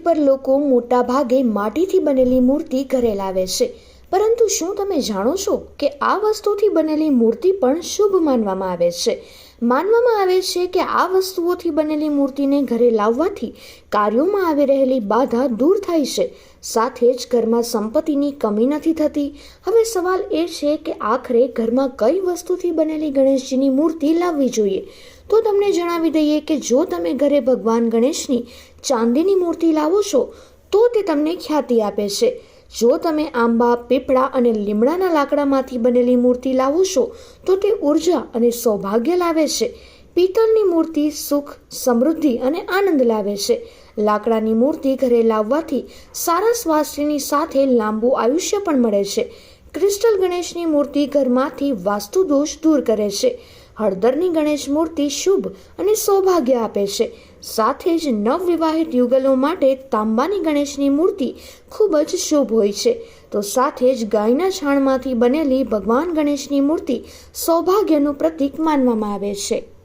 પર લોકો મોટા ભાગે માટીથી બનેલી મૂર્તિ ઘરે લાવે છે. પરંતુ શું તમે જાણો છો કે આ વસ્તુથી બનેલી મૂર્તિ પણ શુભ માનવામાં આવે છે? માનવામાં આવે છે કે આ વસ્તુઓથી બનેલી મૂર્તિને ઘરે લાવવાથી કાર્યોમાં આવી રહેલી બાધા દૂર થાય છે. સાથે જ ઘરમાં સંપત્તિની કમી નથી થતી. હવે સવાલ એ છે કે આખરે ઘરમાં કઈ વસ્તુથી બનેલી ગણેશજીની મૂર્તિ લાવવી જોઈએ? તો તમને જણાવી દઈએ કે જો તમે ઘરે ભગવાન ગણેશની ચાંદીની મૂર્તિ લાવો છો, તો તે તમને ખ્યાતિ આપે છે. જો તમે આંબા, પીપળા અને લીમડાના લાકડામાંથી બનેલી મૂર્તિ લાવો છો, તો તે ઊર્જા અને સૌભાગ્ય લાવે છે. પિત્તળની મૂર્તિ સુખ, સમૃદ્ધિ અને આનંદ લાવે છે. લાકડાની મૂર્તિ ઘરે લાવવાથી સારા સ્વાસ્થ્યની સાથે લાંબુ આયુષ્ય પણ મળે છે. ક્રિસ્ટલ ગણેશની મૂર્તિ ઘરમાંથી વાસ્તુ દોષ દૂર કરે છે. હળદરની ગણેશ મૂર્તિ શુભ અને સૌભાગ્ય આપે છે. સાથે જ નવવિવાહિત યુગલો માટે તાંબાની ગણેશની મૂર્તિ ખૂબ જ શુભ હોય છે. તો સાથે જ ગાયના છાણમાંથી બનેલી ભગવાન ગણેશની મૂર્તિ સૌભાગ્યનું પ્રતીક માનવામાં આવે છે.